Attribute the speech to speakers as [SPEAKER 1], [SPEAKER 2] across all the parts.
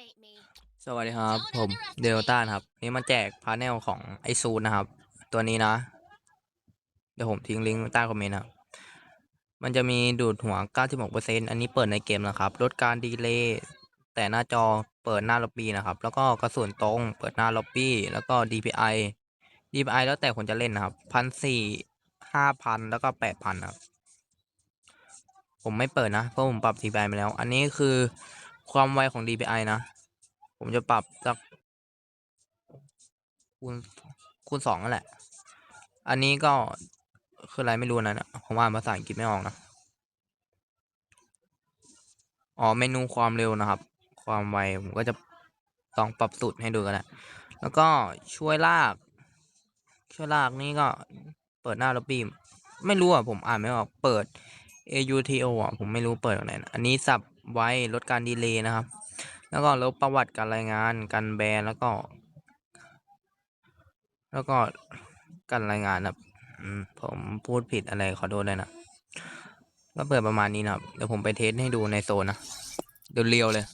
[SPEAKER 1] underestimate me.
[SPEAKER 2] สวัสดีครับ ผมเดลต้านะครับ นี่มาแจกพาร์เนลของไอซูนะครับ ตัวนี้นะ เดี๋ยวผมทิ้งลิงก์ใต้คอมเมนต์นะครับมันจะมีดูดหัว 96%อันนี้เปิดในเกมนะครับ ลดการดีเลย์แต่หน้าจอเปิดหน้าล็อบบี้นะครับ แล้วก็กระสุนตรง เปิดหน้าล็อบบี้ แล้วก็ DPI DPI แล้วแต่คนจะเล่นนะครับพันสี่ห้าพันแล้วก็แปดพันครับ ผมไม่เปิดนะ เพราะผมปรับ DPI มาแล้ว อันนี้คือ ความไวของ DPI นะ ผมจะปรับสักคูณคูณสองนั่นแหละ อันนี้ก็คืออะไรไม่รู้นะเนี่ยผมอ่านภาษาอังกฤษไม่ออกนะ อ๋อเมนูความเร็วนะครับ ความไวผมก็จะลองปรับสูตรให้ดูกันแหละแล้วก็ช่วยลาก ช่วยลากนี่ก็เปิดหน้าล็อบบี้ไม่รู้อะผมอ่านไม่ออก เปิด AUTO อะผมไม่รู้เปิดตรงไหนนะอันนี้สับ ไว้ลดการดีเลย์นะครับ แล้วก็ลบประวัติการรายงานการแบนแล้วก็ แล้วก็การรายงานนะครับผมพูดผิดอะไรขอโทษเลยนะก็เปิดประมาณนี้นะครับ เดี๋ยวผมไปเทสให้ดูในโซนนะเดี๋ยวเรียวเลย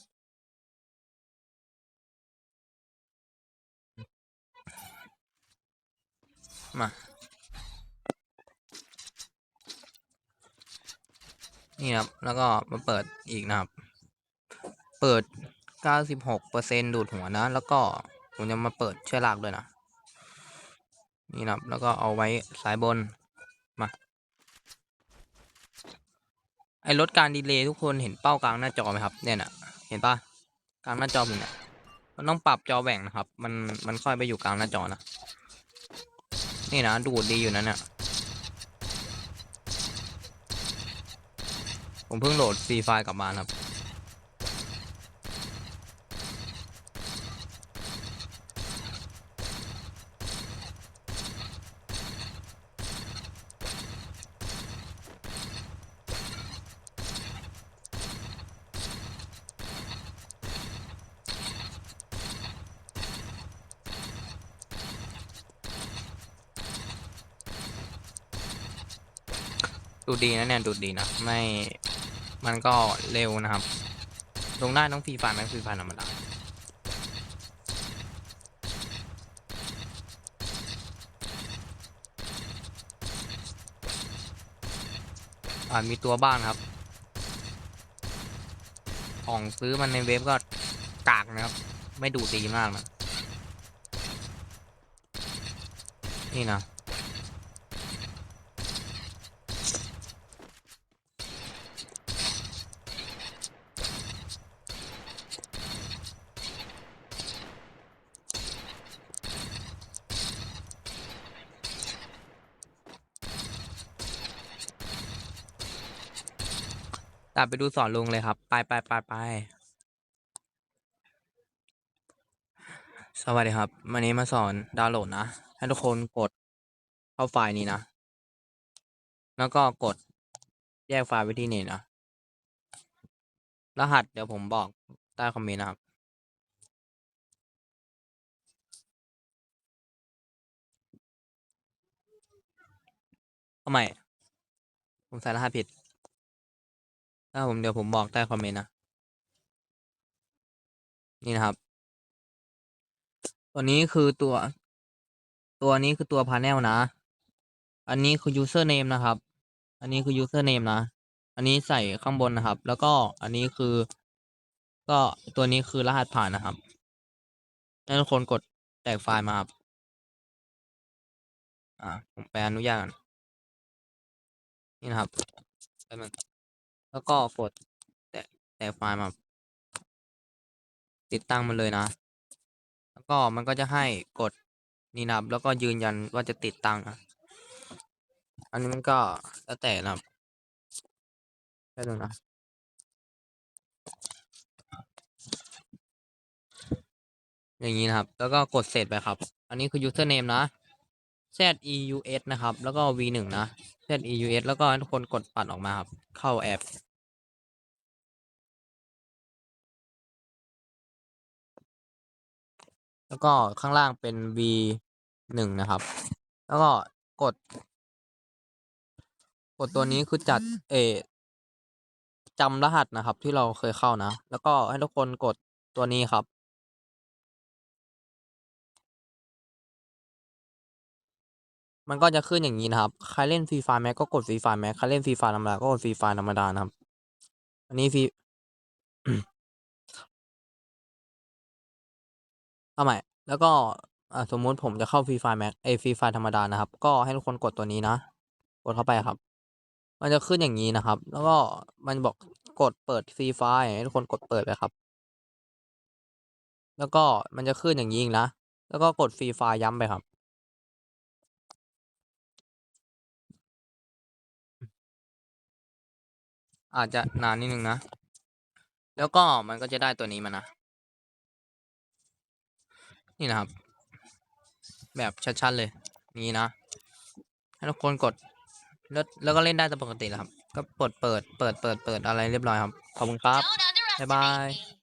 [SPEAKER 2] มา นี่ครับ แล้วก็มาเปิดอีกนะครับ เปิด 96%ดูดหัวนะ แล้วก็ผมจะมาเปิดเชือกลากด้วยนะ นี่นะครับ แล้วก็เอาไว้สายบน มา ไอลดการดีเลย์ทุกคนเห็นเป้ากลางหน้าจอไหมครับ เนี่ยนะเห็นปะกลางหน้าจอผมเนี่ย มันต้องปรับจอแหว่งนะครับ มัน มันค่อยไปอยู่กลางหน้าจอนะ นี่นะ ดูดดีอยู่นะเนี่ย ผมเพิ่งโหลดฟรีไฟล์กลับมาครับดูดีนะเนี่ยดูดีนะ ไม่ มันก็เร็วนะครับ ลงได้ต้องฟรีไฟล์ไหมฟรีไฟล์ธรรมดาอ่ามีตัวบ้างครับ ของซื้อมันในเว็บก็กากนะครับ ไม่ดูดีมากนะ นี่นะ ตามไปดูสอนลุงเลยครับ ไปไปไปไปสวัสดีครับ วันนี้มาสอนดาวน์โหลดนะ ให้ทุกคนกดเข้าไฟล์นี้นะ แล้วก็กดแยกไฟล์ไว้ที่นี่นะ รหัสเดี๋ยวผมบอกใต้คอมเมนต์นะครับ ทำไม ผมใส่รหัสผิด ถ้าผมเดี๋ยวผมบอกใต้คอมเมนต์นะ นี่นะครับ ตัวนี้คือตัว ตัวนี้คือตัวพา n เนลนะ อันนี้คือ username นะครับ อันนี้คือ username นะ อันนี้ใส่ข้างบนนะครับ แล้วก็อันนี้คือ ก็ตัวนี้คือรหัสผ่านนะครับให้ทุกคนกดแตกไฟล์มาครับอ่าผมไปอนุญาตก่อนนี่นะครับแป๊บนึง แล้วก็กดแตะแตะไฟล์มา ติดตั้งมันเลยนะ แล้วก็มันก็จะให้กดนี่นะครับ แล้วก็ยืนยันว่าจะติดตั้งนะอันนี้มันก็แล้วแต่นะครับแป๊บนึงนะอย่างนี้นะครับ แล้วก็กดเสร็จไปครับ อันนี้คือ username นะ z e u s นะครับ แล้วก็ v หนึ่งนะ z e u s แล้วก็ให้ทุกคนกดปัดออกมาครับ เข้าแอปแล้วก็ข้างล่างเป็น v หนึ่งนะครับ แล้วก็กด กดตัวนี้คือจัดเออจำรหัสนะครับ ที่เราเคยเข้านะ แล้วก็ให้ทุกคนกดตัวนี้ครับ มันก็จะขึ้นอย่างนี้นะครับ ใครเล่นฟรีไฟแม็กก็กดฟรีไฟแม็กใครเล่นฟรีไฟธรรมดาก็กดฟรีไฟธรรมดานะครับ อันนี้ฟรีเอาใหม่แล้วก็สมมุติผมจะเข้าฟรีไฟแม็กเอฟรีไฟธรรมดานะครับ ก็ให้ทุกคนกดตัวนี้นะ กดเข้าไปครับ มันจะขึ้นอย่างนี้นะครับ แล้วก็มันบอกกดเปิดฟรีไฟให้ทุกคนกดเปิดไปครับ แล้วก็มันจะขึ้นอย่างนี้อีกนะ แล้วก็กดฟรีไฟย้ำไปครับ อาจจะนานนิดนึงนะ แล้วก็มันก็จะได้ตัวนี้มานะ นี่นะครับ แบบชัดๆเลย นี่นะ ให้ทุกคนกด แล้วแล้วก็เล่นได้ตามปกติแหละครับ ก็เปิดเปิดเปิดเปิดเปิดอะไรเรียบร้อยครับ ขอบคุณครับ
[SPEAKER 1] บ๊า
[SPEAKER 2] ย
[SPEAKER 1] บาย